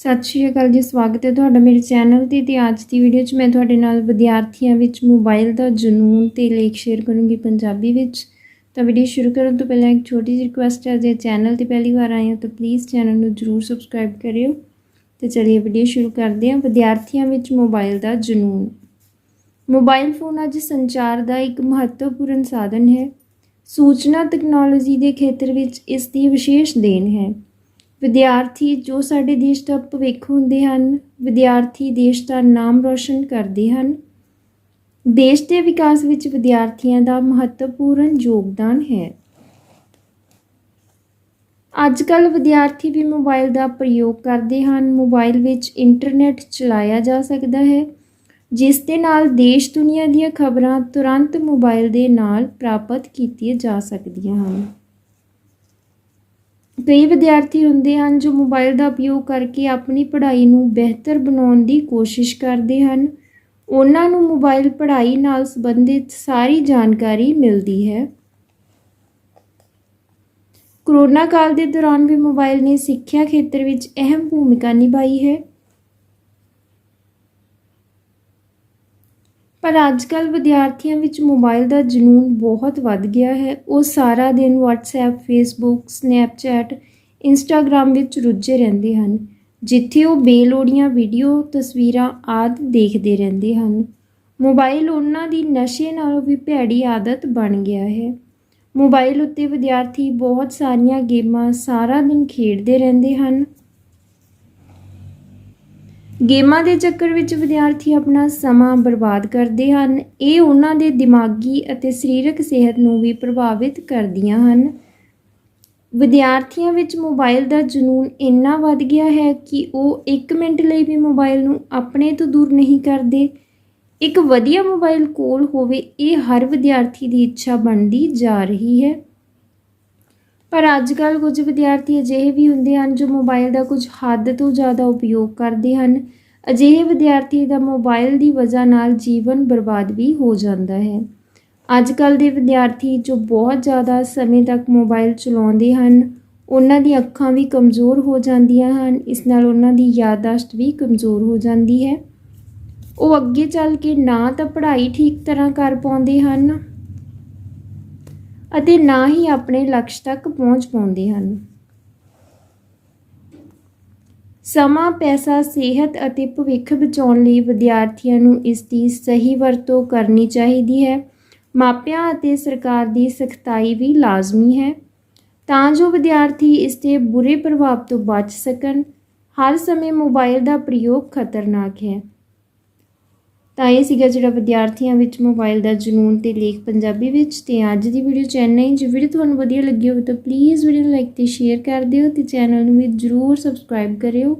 ਸਤਿ ਸ਼੍ਰੀ ਅਕਾਲ ਜੀ, ਸਵਾਗਤ ਹੈ ਤੁਹਾਡਾ ਮੇਰੇ ਚੈਨਲ ਤੇ ਤੇ ਅੱਜ ਦੀ ਵੀਡੀਓ 'ਚ ਮੈਂ ਤੁਹਾਡੇ ਨਾਲ ਵਿਦਿਆਰਥੀਆਂ ਵਿੱਚ ਮੋਬਾਈਲ ਦਾ ਜਨੂਨ ਤੇ ਲੇਖ ਸ਼ੇਅਰ ਕਰੂੰਗੀ ਪੰਜਾਬੀ ਵਿੱਚ। ਤਾਂ ਵੀਡੀਓ ਸ਼ੁਰੂ ਕਰਨ ਤੋਂ ਪਹਿਲਾਂ ਇੱਕ ਛੋਟੀ ਜਿਹੀ ਰਿਕੁਐਸਟ ਹੈ, ਜੇ ਚੈਨਲ ਤੇ ਪਹਿਲੀ ਵਾਰ ਆਏ ਹੋ ਤਾਂ ਪਲੀਜ਼ ਚੈਨਲ ਨੂੰ ਜਰੂਰ ਸਬਸਕ੍ਰਾਈਬ ਕਰਿਓ। ਤੇ ਚਲਿਏ ਵੀਡੀਓ ਸ਼ੁਰੂ ਕਰਦੇ ਹਾਂ, ਵਿਦਿਆਰਥੀਆਂ ਵਿੱਚ ਮੋਬਾਈਲ ਦਾ ਜਨੂਨ। ਮੋਬਾਈਲ ਫੋਨ ਅੱਜ ਸੰਚਾਰ ਦਾ ਇੱਕ ਮਹੱਤਵਪੂਰਨ ਸਾਧਨ ਹੈ। ਸੂਚਨਾ ਤਕਨਾਲੋਜੀ ਦੇ ਖੇਤਰ ਵਿੱਚ ਇਸ ਦੀ ਵਿਸ਼ੇਸ਼ ਦੇਣ ਹੈ। ਵਿਦਿਆਰਥੀ ਜੋ ਸਾਡੇ ਦੇਸ਼ ਦਾ ਭਵਿੱਖ ਹੁੰਦੇ ਹਨ, ਵਿਦਿਆਰਥੀ ਦੇਸ਼ ਦਾ ਨਾਮ ਰੋਸ਼ਨ ਕਰਦੇ ਹਨ। ਦੇਸ਼ ਦੇ ਵਿਕਾਸ ਵਿੱਚ ਵਿਦਿਆਰਥੀਆਂ ਦਾ ਮਹੱਤਵਪੂਰਨ ਯੋਗਦਾਨ ਹੈ। ਅੱਜ ਕੱਲ ਵਿਦਿਆਰਥੀ ਵੀ ਮੋਬਾਈਲ ਦਾ ਪ੍ਰਯੋਗ ਕਰਦੇ ਹਨ। ਮੋਬਾਈਲ ਵਿੱਚ ਇੰਟਰਨੈਟ ਚਲਾਇਆ ਜਾ ਸਕਦਾ ਹੈ, ਜਿਸ ਦੇ ਨਾਲ ਦੇਸ਼ ਦੁਨੀਆ ਦੀਆਂ ਖਬਰਾਂ ਤੁਰੰਤ ਮੋਬਾਈਲ ਦੇ ਨਾਲ ਪ੍ਰਾਪਤ ਕੀਤੀਆਂ ਜਾ ਸਕਦੀਆਂ ਹਨ। ਕਈ ਵਿਦਿਆਰਥੀ ਹੁੰਦੇ ਹਨ ਜੋ ਮੋਬਾਈਲ ਦਾ ਉਪਯੋਗ ਕਰਕੇ ਆਪਣੀ ਪੜ੍ਹਾਈ ਨੂੰ ਬਿਹਤਰ ਬਣਾਉਣ ਦੀ ਕੋਸ਼ਿਸ਼ ਕਰਦੇ ਹਨ। ਉਹਨਾਂ ਨੂੰ ਮੋਬਾਈਲ ਪੜ੍ਹਾਈ ਨਾਲ ਸੰਬੰਧਿਤ ਸਾਰੀ ਜਾਣਕਾਰੀ ਮਿਲਦੀ ਹੈ। ਕਰੋਨਾ ਕਾਲ ਦੇ ਦੌਰਾਨ ਵੀ ਮੋਬਾਈਲ ਨੇ ਸਿੱਖਿਆ ਖੇਤਰ ਵਿੱਚ ਅਹਿਮ ਭੂਮਿਕਾ ਨਿਭਾਈ ਹੈ। ਪਰ ਅੱਜਕੱਲ ਵਿਦਿਆਰਥੀਆਂ ਵਿੱਚ ਮੋਬਾਈਲ ਦਾ ਜਨੂਨ ਬਹੁਤ ਵੱਧ ਗਿਆ ਹੈ। ਉਹ ਸਾਰਾ ਦਿਨ WhatsApp, Facebook, Snapchat, Instagram ਵਿੱਚ ਰੁੱਝੇ ਰਹਿੰਦੇ ਹਨ। ਜਿੱਥੇ ਉਹ ਬੇਲੋੜੀਆਂ ਵੀਡੀਓ ਤਸਵੀਰਾਂ ਆਦਿ ਦੇਖਦੇ ਰਹਿੰਦੇ ਹਨ। ਮੋਬਾਈਲ ਉਹਨਾਂ ਦੀ ਨਸ਼ੇ ਨਾਲੋਂ ਵੀ ਭੈੜੀ ਆਦਤ ਬਣ ਗਿਆ ਹੈ। ਮੋਬਾਈਲ ਉੱਤੇ ਵਿਦਿਆਰਥੀ ਬਹੁਤ ਸਾਰੀਆਂ ਗੇਮਾਂ ਸਾਰਾ ਦਿਨ ਖੇਡਦੇ ਰਹਿੰਦੇ ਹਨ। ਗੇਮਾਂ ਦੇ ਚੱਕਰ ਵਿੱਚ ਵਿਦਿਆਰਥੀ ਆਪਣਾ ਸਮਾਂ ਬਰਬਾਦ ਕਰਦੇ ਹਨ। ਇਹ ਉਹਨਾਂ ਦੇ ਦਿਮਾਗੀ ਅਤੇ ਸਰੀਰਕ ਸਿਹਤ ਨੂੰ ਵੀ ਪ੍ਰਭਾਵਿਤ ਕਰਦੀਆਂ ਹਨ। ਵਿਦਿਆਰਥੀਆਂ ਵਿੱਚ ਮੋਬਾਈਲ ਦਾ ਜਨੂਨ ਇੰਨਾ ਵੱਧ ਗਿਆ ਹੈ ਕਿ ਉਹ 1 ਮਿੰਟ ਲਈ ਵੀ ਮੋਬਾਈਲ ਨੂੰ ਆਪਣੇ ਤੋਂ ਦੂਰ ਨਹੀਂ ਕਰਦੇ। ਇੱਕ ਵਧੀਆ ਮੋਬਾਈਲ ਕੋਲ ਹੋਵੇ, ਇਹ ਹਰ ਵਿਦਿਆਰਥੀ ਦੀ ਇੱਛਾ ਬਣਦੀ ਜਾ ਰਹੀ ਹੈ। ਪਰ ਅੱਜ ਕੱਲ ਕੁਝ ਵਿਦਿਆਰਥੀ ਅਜਿਹੇ ਵੀ ਹੁੰਦੇ ਹਨ ਜੋ ਮੋਬਾਈਲ ਦਾ ਕੁਝ ਹੱਦ ਤੋਂ ਜ਼ਿਆਦਾ ਉਪਯੋਗ ਕਰਦੇ ਹਨ। ਅਜਿਹੇ ਵਿਦਿਆਰਥੀ ਦਾ ਮੋਬਾਈਲ ਦੀ ਵਜ੍ਹਾ ਨਾਲ ਜੀਵਨ ਬਰਬਾਦ ਵੀ ਹੋ ਜਾਂਦਾ ਹੈ। ਅੱਜ ਕੱਲ ਦੇ ਵਿਦਿਆਰਥੀ ਜੋ ਬਹੁਤ ਜ਼ਿਆਦਾ ਸਮੇਂ ਤੱਕ ਮੋਬਾਈਲ ਚਲਾਉਂਦੇ ਹਨ, ਉਹਨਾਂ ਦੀਆਂ ਅੱਖਾਂ ਵੀ ਕਮਜ਼ੋਰ ਹੋ ਜਾਂਦੀਆਂ ਹਨ, ਇਸ ਨਾਲ ਉਹਨਾਂ ਦੀ ਯਾਦਦਾਸ਼ਤ ਵੀ ਕਮਜ਼ੋਰ ਹੋ ਜਾਂਦੀ ਹੈ। ਉਹ ਅੱਗੇ ਚੱਲ ਕੇ ਨਾ ਤਾਂ ਪੜ੍ਹਾਈ ਠੀਕ ਤਰ੍ਹਾਂ ਕਰ ਪਾਉਂਦੇ ਹਨ ਅਤੇ ਨਾ ਹੀ ਆਪਣੇ ਲਕਸ਼ ਤੱਕ ਪਹੁੰਚ ਪਾਉਂਦੇ ਹਨ। ਸਮਾਂ, ਪੈਸਾ, ਸਿਹਤ ਅਤੇ ਭਵਿੱਖ ਬਚਾਉਣ ਲਈ ਵਿਦਿਆਰਥੀਆਂ ਨੂੰ ਇਸ ਦੀ ਸਹੀ ਵਰਤੋਂ ਕਰਨੀ ਚਾਹੀਦੀ ਹੈ। ਮਾਪਿਆਂ ਅਤੇ ਸਰਕਾਰ ਦੀ ਸਖਤਾਈ ਵੀ ਲਾਜ਼ਮੀ ਹੈ। ਤਾਂ ਜੋ ਵਿਦਿਆਰਥੀ ਇਸ ਦੇ ਬੁਰੇ ਪ੍ਰਭਾਵ ਤੋਂ ਬਚ ਸਕਣ, ਹਰ ਸਮੇਂ ਮੋਬਾਈਲ ਦਾ ਪ੍ਰਯੋਗ ਖਤਰਨਾਕ ਹੈ। ਤਾਂ ਇਹ ਸੀਗਾ ਜਿਹੜਾ ਵਿਦਿਆਰਥੀਆਂ ਵਿੱਚ ਮੋਬਾਈਲ ਦਾ ਜਨੂਨ ਤੇ ਲੇਖ ਪੰਜਾਬੀ ਵਿੱਚ ਤੇ ਅੱਜ ਦੀ ਵੀਡੀਓ ਚੈਨਲ ਹੈ। ਜੇ ਵੀਡੀਓ ਤੁਹਾਨੂੰ ਵਧੀਆ ਲੱਗੀ ਹੋਵੇ ਤਾਂ ਪਲੀਜ਼ ਵੀਡੀਓ ਨੂੰ ਲਾਈਕ ਤੇ ਸ਼ੇਅਰ ਕਰ ਦਿਓ ਤੇ ਚੈਨਲ ਨੂੰ ਵੀ ਜਰੂਰ ਸਬਸਕ੍ਰਾਈਬ ਕਰਿਓ।